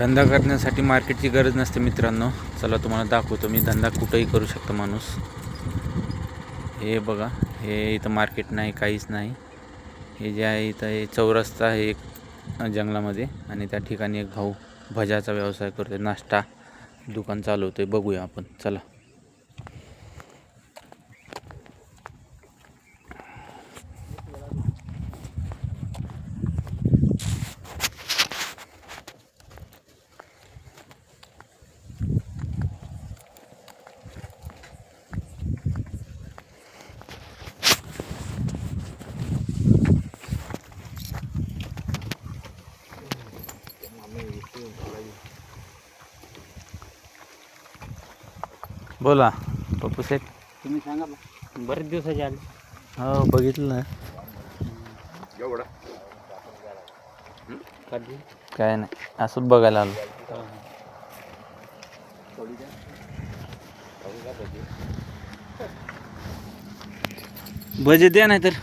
धंदा करण्यासाठी मार्केटची गरज नसते मित्रांनो. चला तुम्हाला दाखवतो मी धंदा कुठंही करू शकतो माणूस. हे बघा हे इथं मार्केट नाही काहीच नाही. हे जे आहे इथं हे चौरस्ता आहे एक जंगलामध्ये आणि त्या ठिकाणी एक भाऊ भजाचा व्यवसाय करतोय नाश्ता दुकान चालवतोय. बघूया आपण. चला. बोला पप्पू सेठ तुम्ही सांगा बा. बरेच दिवसाचे आले. हो बघितलं ना. कधी? काय नाही असंच बघायला आलो. बजेट द्या नाही तर